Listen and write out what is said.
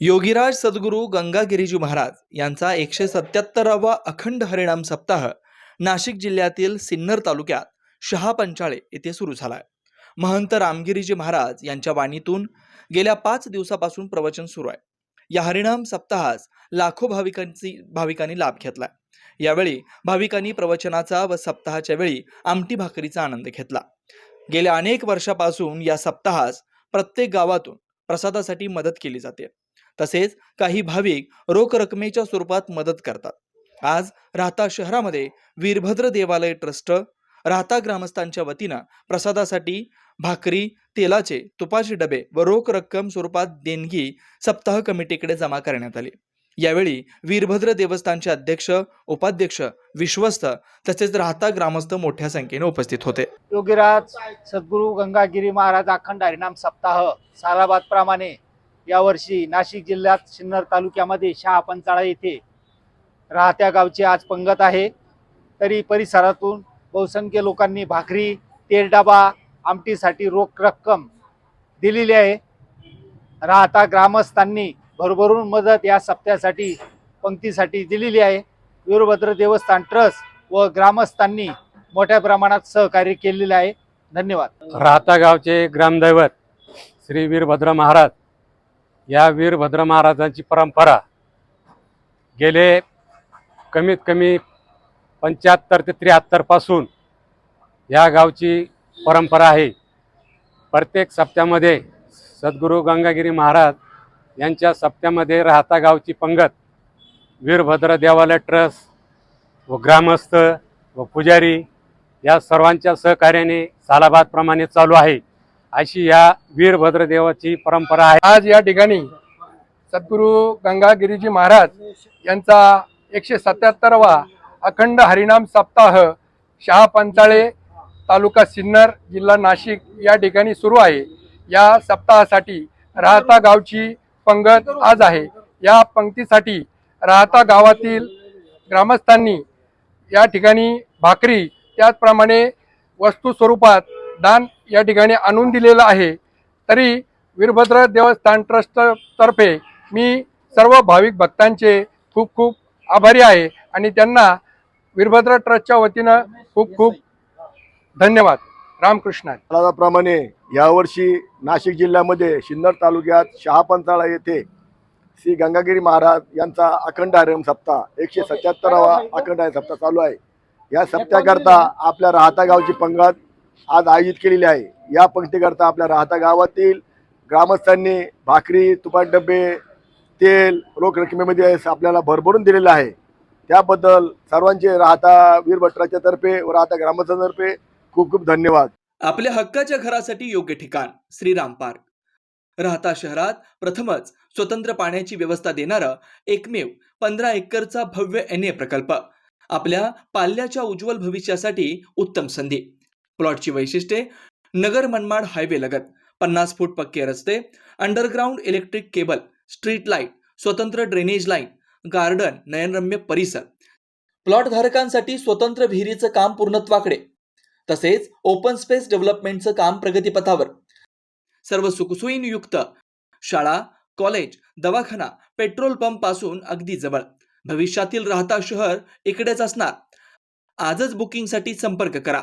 योगीराज सद्गुरू गंगागिरीजी महाराज यांचा एकशे सत्याहत्तरावा अखंड हरिणाम सप्ताह नाशिक जिल्ह्यातील सिन्नर तालुक्यात शहा पंचाळे येथे सुरू झालाय. महंत रामगिरीजी महाराज यांच्या वाणीतून गेल्या पाच दिवसापासून प्रवचन सुरू आहे. या हरिणाम सप्ताहास लाखो भाविकांची भाविकांनी लाभ घेतलाय. यावेळी भाविकांनी प्रवचनाचा व सप्ताहाच्या वेळी आमटी भाकरीचा आनंद घेतला. गेल्या अनेक वर्षापासून या सप्ताहास प्रत्येक गावातून प्रसादासाठी मदत केली जाते. तसेच काही भाविक रोख रकमेच्या स्वरूपात मदत करतात. आज राहता शहरामध्ये वीरभद्र देवालय ट्रस्ट राहता ग्रामस्थांच्या वतीनं प्रसादासाठी भाकरी तेलाचे तुपाचे डबे व रोख रक्कम स्वरूपात देणगी सप्ताह कमिटीकडे जमा करण्यात आली. यावेळी वीरभद्र देवस्थानचे अध्यक्ष उपाध्यक्ष विश्वस्त तसेच राहता ग्रामस्थ मोठ्या संख्येने उपस्थित होते. योगीराज सद्गुरु गंगागिरी महाराज अखंड हरिनाम सप्ताह सालाबाद प्रमाणे यावर्षी नाशिक जिल्ह्यात सिन्नर तालुक्यामध्ये शहा पंचाळा येथे राहत्या गावची आज पंगत आहे. तरी परिसरातून बहुसंख्य लोकांनी भाकरी तेल डबा आमटीसाठी रोख रक्कम दिलेली आहे. राहता ग्रामस्थांनी भरभरून मदत या सप्त्यासाठी पंक्तीसाठी दिलेली आहे. वीरभद्र देवस्थान ट्रस्ट व ग्रामस्थांनी मोठ्या प्रमाणात सहकार्य केलेले आहे. धन्यवाद. राहता गावचे ग्रामदैवत श्री वीरभद्र महाराज या वीरभद्र महाराजांची परंपरा गेले कमीत कमी पंच्याहत्तर ते त्र्याहत्तरपासून या गावची परंपरा आहे. प्रत्येक सप्त्यामध्ये सद्गुरू गंगागिरी महाराज यांच्या सप्त्यामध्ये राहता गावची पंगत वीरभद्र देवालय ट्रस्ट व ग्रामस्थ व पुजारी या सर्वांच्या सहकार्याने सालाबादप्रमाणे चालू आहे. अशी या वीरभद्र देवाची परंपरा आहे. आज या ठिकाणी सद्गुरू गंगागिरीजी महाराज यांचा एकशे सत्याहत्तरवा अखंड हरिनाम सप्ताह शहा पंचाळे तालुका सिन्नर जिल्हा नाशिक या ठिकाणी सुरू आहे. या सप्ताहासाठी राहता गावची पंगत आज आहे. या पंक्तीसाठी राहता गावातील ग्रामस्थांनी या ठिकाणी भाकरी त्याचप्रमाणे वस्तू स्वरूपात दान या ठिकाणी आणून दिलेलं आहे. तरी वीरभद्र देवस्थान ट्रस्ट तर्फे मी सर्व भाविक भक्तांचे खूप खूप आभारी आहे आणि त्यांना वीरभद्र ट्रस्टच्या वतीनं खूप खूप धन्यवाद. रामकृष्ण हरी. यावर्षी नाशिक जिल्ह्यामध्ये सिन्नर तालुक्यात शहापंचाळा येथे श्री गंगागिरी महाराज यांचा अखंड हरिम सप्ताह एकशे सत्याहत्तरावा अखंड हरिम सप्ताह चालू आहे. या सप्त्याकरता आपल्या राहता गावची पंगत आज आयोजित केलेली आहे. या पंक्तीकरता आपल्या राहता गावातील ग्रामस्थांनी भाकरी तुपाट डबे तेल रोख रकमेमध्ये आपल्याला भरभरून दिलेलं आहे. त्याबद्दल सर्वांचे राहता वीरभट्टाच्या तर्फे व राहता ग्रामस्थांतर्फे खूप खूप धन्यवाद. आपल्या हक्काच्या घरासाठी योग्य ठिकाण श्रीराम पार्क. राहता शहरात प्रथमच स्वतंत्र पाण्याची व्यवस्था देणारा एकमेव पंधरा एकरचा भव्य एन ए प्रकल्प. आपल्या पाल्याच्या उज्ज्वल भविष्यासाठी उत्तम संधी. प्लॉटची वैशिष्ट्ये नगर मनमाड हायवे लगत पन्नास फूट पक्के रस्ते underground electric cable street light स्वतंत्र ड्रेनेज लाईन गार्डन नयनरम्य परिसर. प्लॉट धारकांसाठी स्वतंत्र विहिरीचं काम पूर्णत्वाकडे. तसेच ओपन स्पेस डेव्हलपमेंटचं काम प्रगतीपथावर. सर्व सुखसोयींयुक्त शाळा कॉलेज दवाखाना पेट्रोल पंपपासून अगदी जवळ. भविष्यातील राहता शहर इकडेच असणार. आजच बुकिंगसाठी संपर्क करा.